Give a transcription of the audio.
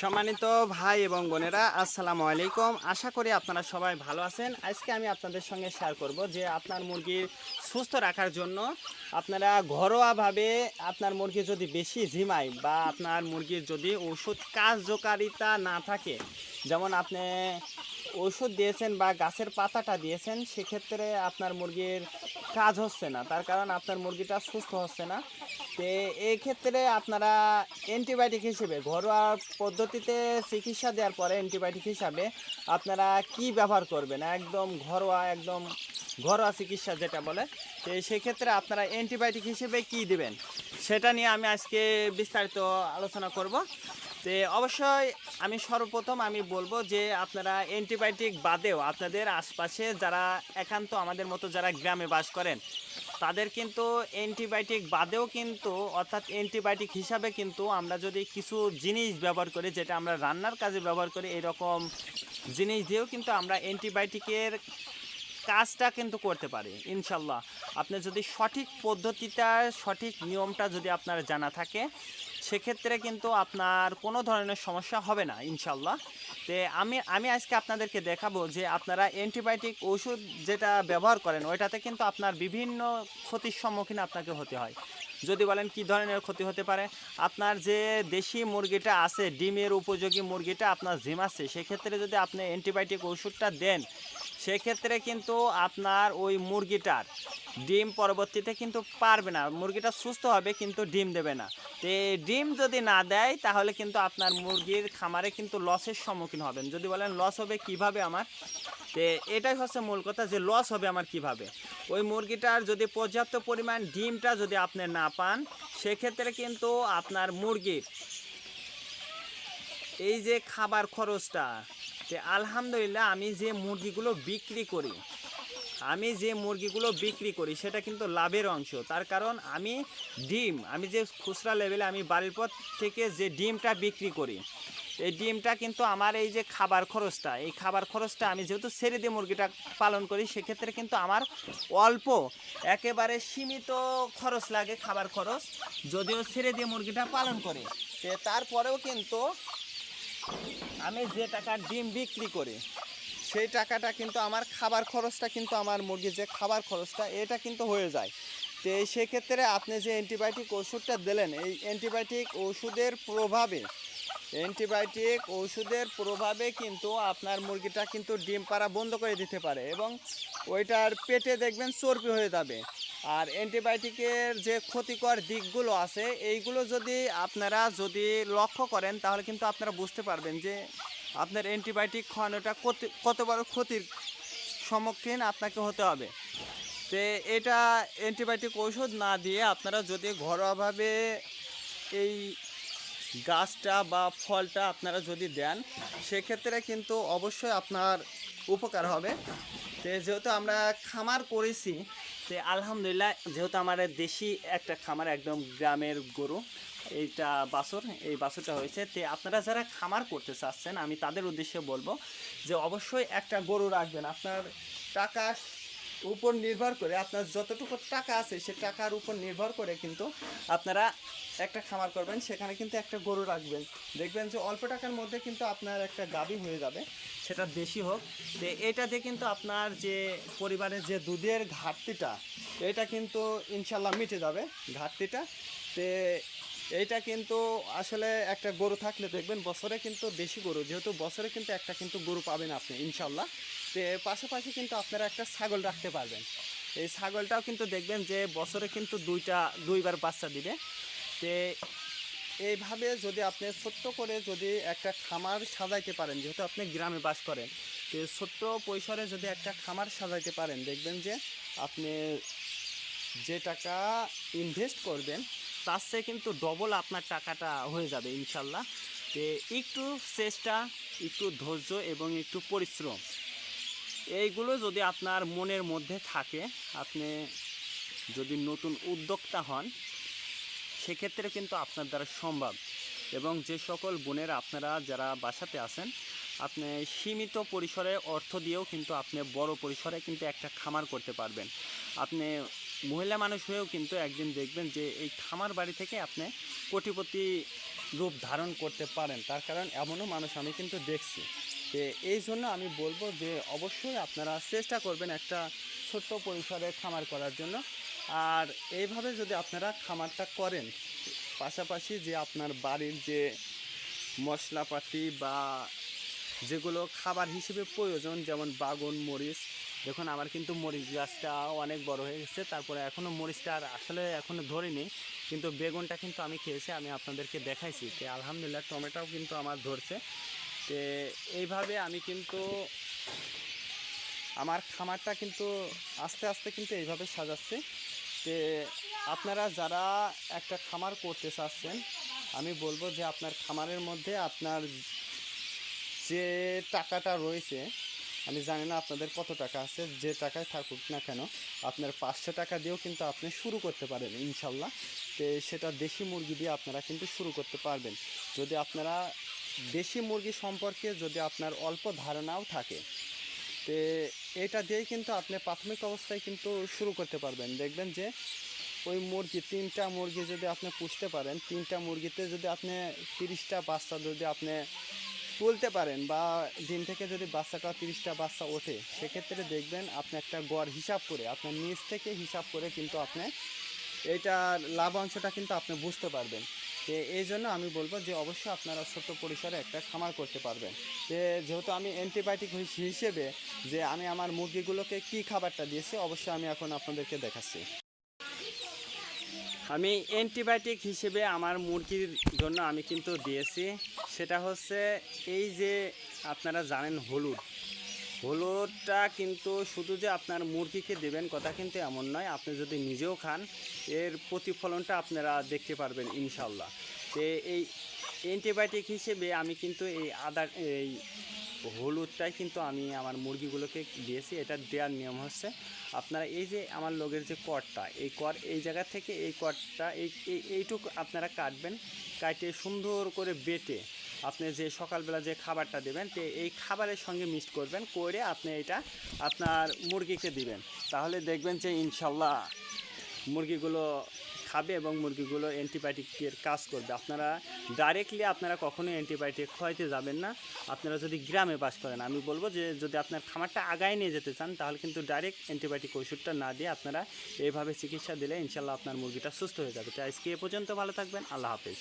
সম্মানিত ভাই এবং বোনেরা, আসসালামু আলাইকুম। আশা করি আপনারা সবাই ভালো আছেন। আজকে আমি আপনাদের সঙ্গে শেয়ার করব যে আপনার মুরগির সুস্থ রাখার জন্য আপনারা ঘরোয়াভাবে আপনার মুরগি যদি বেশি ঝিমায় বা আপনার মুরগির যদি ওষুধ কার্যকারিতা না থাকে, যেমন আপনি ওষুধ দিয়েছেন বা গাছের পাতাটা দিয়েছেন, সেক্ষেত্রে আপনার মুরগির কাজ হচ্ছে না। তার কারণ আপনার মুরগিটা সুস্থ হচ্ছে না। তো এই ক্ষেত্রে আপনারা অ্যান্টিবায়োটিক হিসেবে ঘরোয়া পদ্ধতিতে চিকিৎসা দেওয়ার পরে অ্যান্টিবায়োটিক হিসাবে আপনারা কি ব্যবহার করবেন? একদম ঘরোয়া একদম ঘরোয়া চিকিৎসা যেটা বলে সেক্ষেত্রে আপনারা অ্যান্টিবায়োটিক হিসেবে কি দিবেন? সেটা নিয়ে আমি আজকে বিস্তারিত আলোচনা করব। তো অবশ্যই আমি সর্বপ্রথম আমি বলব যে আপনারা অ্যান্টিবায়োটিক বাদেও আপনাদের আশপাশে যারা একান্ত আমাদের মতো যারা গ্রামে বাস করেন, তাদের কিন্তু অ্যান্টিবায়োটিক বাদেও কিন্তু, অর্থাৎ অ্যান্টিবায়োটিক হিসাবে কিন্তু আমরা যদি কিছু জিনিস ব্যবহার করি, যেটা আমরা রান্নার কাজে ব্যবহার করি, এরকম জিনিস দিয়েও কিন্তু আমরা অ্যান্টিবায়োটিকের কাজটা কিন্তু করতে পারে, ইনশাল্লাহ। আপনি যদি সঠিক পদ্ধতিটা, সঠিক নিয়মটা যদি আপনার জানা থাকে, সেক্ষেত্রে কিন্তু আপনার কোনো ধরনের সমস্যা হবে না, ইনশাল্লাহ। তে আমি আমি আজকে আপনাদেরকে দেখাবো যে আপনারা অ্যান্টিবায়োটিক ওষুধ যেটা ব্যবহার করেন, ওইটাতে কিন্তু আপনার বিভিন্ন ক্ষতির সম্মুখীন আপনাকে হতে হয়। যদি বলেন কি ধরনের ক্ষতি হতে পারে? আপনার যে দেশি মুরগিটা আছে, ডিমের উপযোগী মুরগিটা আপনার জিম আছে, সেক্ষেত্রে যদি আপনি অ্যান্টিবায়োটিক ওষুধটা দেন সেক্ষেত্রে কিন্তু আপনার ওই মুরগিটার ডিম পরবর্তীতে কিন্তু পারবে না। মুরগিটা সুস্থ হবে কিন্তু ডিম দেবে না। তো ডিম যদি না দেয়, তাহলে কিন্তু আপনার মুরগির খামারে কিন্তু লসের সম্মুখীন হবেন। যদি বলেন লস হবে কীভাবে আমার? তো এটাই হচ্ছে মূল কথা যে লস হবে আমার কীভাবে? ওই মুরগিটার যদি পর্যাপ্ত পরিমাণ ডিমটা যদি আপনি না পান, সেক্ষেত্রে কিন্তু আপনার মুরগির এই যে খাবার খরচটা যে আলহামদুলিল্লাহ আমি যে মুরগিগুলো বিক্রি করি, আমি যে মুরগিগুলো বিক্রি করি, সেটা কিন্তু লাভের অংশ। তার কারণ আমি ডিম, আমি যে খুচরা লেভেলে আমি বাড়ির পর থেকে যে ডিমটা বিক্রি করি, এই ডিমটা কিন্তু আমার এই যে খাবার খরচটা, এই খাবার খরচটা আমি যেহেতু ছেড়ে দিয়ে মুরগিটা পালন করি, সেক্ষেত্রে কিন্তু আমার অল্প, একেবারে সীমিত খরচ লাগে খাবার খরচ, যদিও ছেড়ে দিয়ে মুরগিটা পালন করে। তারপরেও কিন্তু আমি যে টাকা ডিম বিক্রি করি, সেই টাকাটা কিন্তু আমার খাবার খরচটা কিন্তু আমার মুরগির যে খাবার খরচটা, এটা কিন্তু হয়ে যায়। তো সেক্ষেত্রে আপনি যে অ্যান্টিবায়োটিক ওষুধটা দিলেন, এই অ্যান্টিবায়োটিক ওষুধের প্রভাবে, অ্যান্টিবায়োটিক ওষুধের প্রভাবে কিন্তু আপনার মুরগিটা কিন্তু ডিম পাড়া বন্ধ করে দিতে পারে এবং ওইটার পেটে দেখবেন চর্বি হয়ে যাবে। আর অ্যান্টিবায়োটিকের যে ক্ষতিকর দিকগুলো আছে, এইগুলো যদি আপনারা যদি লক্ষ্য করেন, তাহলে কিন্তু আপনারা বুঝতে পারবেন যে আপনার অ্যান্টিবায়োটিক খাওয়ানোটা কত বড় ক্ষতির সম্মুখীন আপনাকে হতে হবে। তো এটা অ্যান্টিবায়োটিক ঔষধ না দিয়ে আপনারা যদি ঘরোয়াভাবে এই গাছটা বা ফলটা আপনারা যদি দেন, সেক্ষেত্রে কিন্তু অবশ্যই আপনার উপকার হবে। তো যেহেতু আমরা খামার করেছি তো আলহামদুলিল্লাহ, যেহেতু আমার দেশি একটা খামার একদম গ্রামের গরু, এইটা বাছর, এই বাছরটা হয়েছে। তে আপনারা যারা খামার করতে চাচ্ছেন, আমি তাদের উদ্দেশ্যে বলব যে অবশ্যই একটা গরু রাখবেন। আপনার টাকা উপর নির্ভর করে আপনার যতটুকু টাকা আছে সে টাকার উপর নির্ভর করে কিন্তু আপনারা একটা খামার করবেন, সেখানে কিন্তু একটা গরু রাখবেন। দেখবেন যে অল্প টাকার মধ্যে কিন্তু আপনার একটা গাভী হয়ে যাবে, সেটা বেশি হোক। তো এটাতে কিন্তু আপনার যে পরিবারের যে দুধের ঘাটতিটা, এটা কিন্তু ইনশাল্লাহ মিটে যাবে ঘাটতিটা। তো এইটা কিন্তু আসলে একটা গরু থাকলে দেখবেন বছরে কিন্তু দেশি গরু, যেহেতু বছরে কিন্তু একটা কিন্তু গরু পাবেন আপনি ইনশাল্লাহ। তো পাশাপাশি কিন্তু আপনারা একটা ছাগল রাখতে পারবেন। এই ছাগলটাও কিন্তু দেখবেন যে বছরে কিন্তু দুইটা, দুইবার বাচ্চা দিবে। তো এইভাবে যদি আপনি ছোট্ট করে যদি একটা খামার সাজাইতে পারেন, যেহেতু আপনি গ্রামে বাস করেন, তো ছোট্ট পরিসরে যদি একটা খামার সাজাইতে পারেন, দেখবেন যে আপনি যে টাকা ইনভেস্ট করবেন, তার চেয়ে কিন্তু ডবল আপনার টাকাটা হয়ে যাবে ইনশাল্লাহ। তো একটু চেষ্টা, একটু ধৈর্য এবং একটু পরিশ্রম। এইগুলো যদি আপনার মনের মধ্যে থাকে, আপনি যদি নতুন উদ্যোক্তা হন, সেক্ষেত্রে কিন্তু আপনার দ্বারা সম্ভব। এবং যে সকল বোনেরা আপনারা যারা বাসাতে আছেন, আপনি সীমিত পরিসরে অর্থ দিয়েও কিন্তু আপনি বড় পরিসরে কিন্তু একটা খামার করতে পারবেন। আপনি মহিলা মানুষ হয়েও কিন্তু একদিন দেখবেন যে এই খামার বাড়ি থেকে আপনি কোটিপতি রূপ ধারণ করতে পারেন। তার কারণ এমনও মানুষ আমি কিন্তু দেখছি। তো এই জন্য আমি বলব যে অবশ্যই আপনারা চেষ্টা করবেন একটা ছোট্ট পরিসরে খামার করার জন্য। আর এইভাবে যদি আপনারা খামারটা করেন, পাশাপাশি যে আপনার বাড়ির যে মশলাপাতি বা যেগুলো খাবার হিসেবে প্রয়োজন, যেমন বাগুন, মরিচ, দেখুন আমার কিন্তু মরিচ গাছটা অনেক বড় হয়ে গেছে, তারপরে এখনও মরিচটা আর আসলে এখনও ধরিনি, কিন্তু বেগুনটা কিন্তু আমি খেয়েছি, আমি আপনাদেরকে দেখাইছি। তো আলহামদুলিল্লাহ টমেটোও কিন্তু আমার ধরছে। তো এইভাবে আমি কিন্তু আমার খামারটা কিন্তু আস্তে আস্তে কিন্তু এইভাবে সাজাচ্ছি। তো আপনারা যারা একটা খামার করতে চাচ্ছেন, আমি বলব যে আপনার খামারের মধ্যে আপনার যে টাকাটা রয়েছে, আমি জানি না আপনাদের কত টাকা আছে, যে টাকায় থাকুক না কেন, আপনার পাঁচশো টাকা দিয়েও কিন্তু আপনি শুরু করতে পারেন ইনশাল্লাহ। তো সেটা দেশি মুরগি দিয়ে আপনারা কিন্তু শুরু করতে পারবেন। যদি আপনারা দেশি মুরগি সম্পর্কে যদি আপনার অল্প ধারণাও থাকে, তো এটা দিয়েই কিন্তু আপনি প্রাথমিক অবস্থায় কিন্তু শুরু করতে পারবেন। দেখবেন যে ওই মুরগি, তিনটা মুরগি যদি আপনি পুষতে পারেন, তিনটা মুরগিতে যদি আপনি তিরিশটা বাচ্চা যদি আপনি তুলতে পারেন বা ডিম থেকে যদি বাচ্চাটা তিরিশটা বাচ্চা ওঠে, সেক্ষেত্রে দেখবেন আপনি একটা গড় হিসাব করে আপনার নিজ থেকে হিসাব করে কিন্তু আপনি এইটার লাভাংশটা কিন্তু আপনি বুঝতে পারবেন। তো এই জন্য আমি বলব যে অবশ্যই আপনারা ছোট্ট পরিসরে একটা খামার করতে পারবেন। যে যেহেতু আমি অ্যান্টিবায়োটিক হিসেবে যে আমি আমার মুরগিগুলোকে কি খাবারটা দিয়েছি, অবশ্যই আমি এখন আপনাদেরকে দেখাচ্ছি। আমি অ্যান্টিবায়োটিক হিসেবে আমার মুরগির জন্য আমি কিন্তু দিয়েছি। সেটা হচ্ছে এই যে আপনারা জানেন হলুদ। হলুদটা কিন্তু শুধু যে আপনার মুরগিকে দেবেন কথা কিন্তু এমন নয়, আপনি যদি নিজেও খান, এর প্রতিফলনটা আপনারা দেখতে পারবেন ইনশাল্লাহ তো এই অ্যান্টিবায়োটিক হিসেবে আমি কিন্তু এই আদা, এই হলুদটাই কিন্তু আমি আমার মুরগিগুলোকে দিয়েছি, এটা দেওয়ার নিয়ম হচ্ছে আপনারা এই যে আমার লোকের যে করটা এই কর এই জায়গা থেকে এই করটা এই, এই- এইটুকু আপনারা কাটবেন কাটে সুন্দর করে বেটে আপনি যে সকালবেলা যে খাবারটা দেবেন, তো এই খাবারের সঙ্গে মিক্সড করবেন করে আপনি এটা আপনার মুরগিকে দিবেন। তাহলে দেখবেন যে ইনশাল্লাহ মুরগিগুলো খাবে এবং মুরগিগুলো অ্যান্টিবায়োটিকের কাজ করবে। আপনারা ডাইরেক্টলি আপনারা কখনোই অ্যান্টিবায়োটিক খাওয়াইতে যাবেন না। আপনারা যদি গ্রামে বাস করেন, আমি বলব যে যদি আপনার খামারটা আগায় নিয়ে যেতে চান, তাহলে কিন্তু ডাইরেক্ট অ্যান্টিবায়োটিক ওষুধটা না দিয়ে আপনারা এইভাবে চিকিৎসা দিলে ইনশাল্লাহ আপনার মুরগিটা সুস্থ হয়ে যাবে। তো আজকে এ পর্যন্ত ভালো থাকবেন, আল্লাহ হাফেজ।